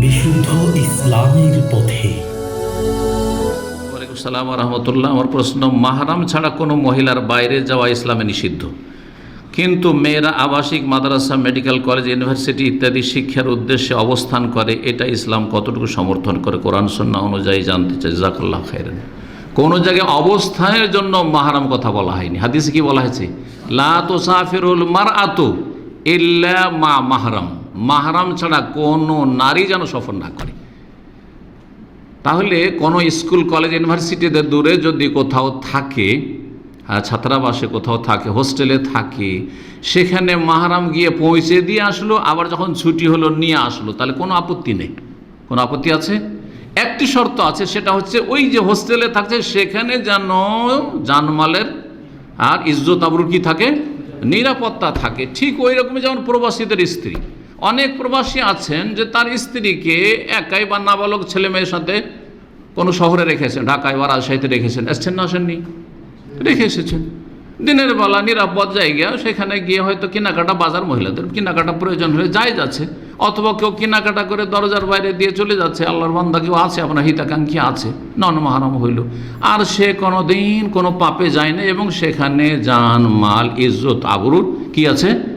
বিশুদ্ধ ইসলামের পথে। সালাম রহমতুল্লাহ। আমার প্রশ্ন, মাহারাম ছাড়া কোনো মহিলার বাইরে যাওয়া ইসলামে নিষিদ্ধ? কিন্তু মেয়েরা আবাসিক, মাদ্রাসা, মেডিকেল কলেজ, ইউনিভার্সিটি ইত্যাদি শিক্ষার উদ্দেশ্যে অবস্থান করে, এটা ইসলাম কতটুকু সমর্থন করে? কোরআন সন্না অনুযায়ী জানতে চাই। জাকাল্লাহ খাইরেন কোনো জায়গায় অবস্থানের জন্য মাহারাম কথা বলা হয়নি। হাদিসে কি বলা হয়েছে? লা তোসাফিরুল মার আতু ইল্লা মা মাহারাম। মাহারাম ছাড়া কোনো নারী যেন সফর না করে। তাহলে কোনো স্কুল কলেজ ইউনিভার্সিটিতে দূরে যদি কোথাও থাকে আহ, ছাত্রাবাসে কোথাও থাকে হোস্টেলে থাকে সেখানে মাহারাম গিয়ে পৌঁছে দিয়ে আসলো আবার যখন ছুটি হলো নিয়ে আসলো তাহলে কোনো আপত্তি নেই। কোনো আপত্তি আছে? একটি শর্ত আছে সেটা হচ্ছে ওই যে হোস্টেলে থাকছে সেখানে যেন জানমালের আর ইজ্জত আবরুর কি থাকে? নিরাপত্তা থাকে। ঠিক ওই রকমই যেমন প্রবাসীদের স্ত্রী। অনেক প্রবাসী আছেন যে তার স্ত্রীকে একাই বা নাবালক ছেলে মেয়ের সাথে কোনো শহরে রেখেছেন, ঢাকায় বা রাজশাহীতে রেখেছেন। এসছেন না আসেননি? রেখে এসেছেন। দিনের বেলা নিরাপদ জায়গা, সেখানে গিয়ে হয়তো কেনাকাটা বাজার মহিলাদের, কেনাকাটা প্রয়োজন হলে যাই যাচ্ছে। অথবা কেউ কেনাকাটা করে দরজার বাইরে দিয়ে চলে যাচ্ছে, আল্লাহর বান্দা কেউ আছে, আপনার হিতাকাঙ্ক্ষী আছে, নন মাহারাম হইল। আর সে কোনো দিন কোনো পাপে যায় না এবং সেখানে জান মাল ইজ্জত, আবরুর কি আছে?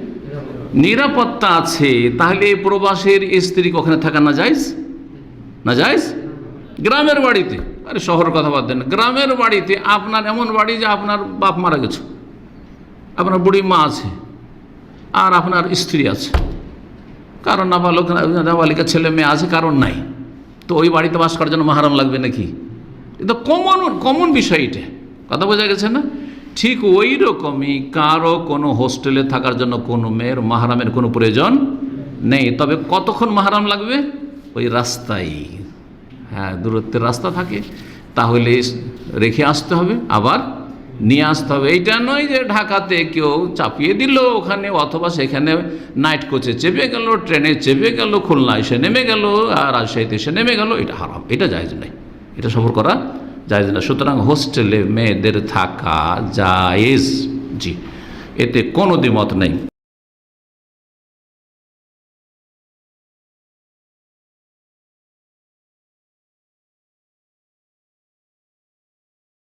নিরাপত্তা আছে, তাহলে প্রবাসের স্ত্রী ওখানে থাকা না যাইজ না যাইজ গ্রামের বাড়িতে। আরে শহরের কথা বাদ দেন গ্রামের বাড়িতে আপনার এমন বাড়ি যে আপনার বাপ মারা গেছে। আপনার বুড়ি মা আছে। আর আপনার স্ত্রী আছে। কারণ নাবালক নাবালিকা ছেলে মেয়ে আছে, কারণ নাই। তো ওই বাড়িতে বাস করার জন্য মাহারাম লাগবে নাকি? এটা কমন কমন বিষয় এটা। কথা বোঝা গেছে না? ঠিক ওই রকমই কারও কোনো হোস্টেলে থাকার জন্য কোনো মেয়ের মাহারামের কোনো প্রয়োজন নেই। তবে কতক্ষণ মাহারাম লাগবে? ওই রাস্তায়। হ্যাঁ দূরত্বের রাস্তা থাকে। তাহলে রেখে আসতে হবে, আবার নিয়ে আসতে হবে। এইটা নয় যে ঢাকাতে কেউ চাপিয়ে দিল ওখানে, অথবা সেখানে নাইট কোচে চেপে গেল, ট্রেনে চেপে গেল খুলনা এসে নেমে গেল, আর রাজশাহীতে এসে নেমে গেল, এটা হারাম, এটা জায়জ নাই। এটা সফর করা জায়জ না। সুতরাং হোস্টেলে মেয়েদের থাকা জায়েজ। জি এতে কোনো দ্বিমত নেই।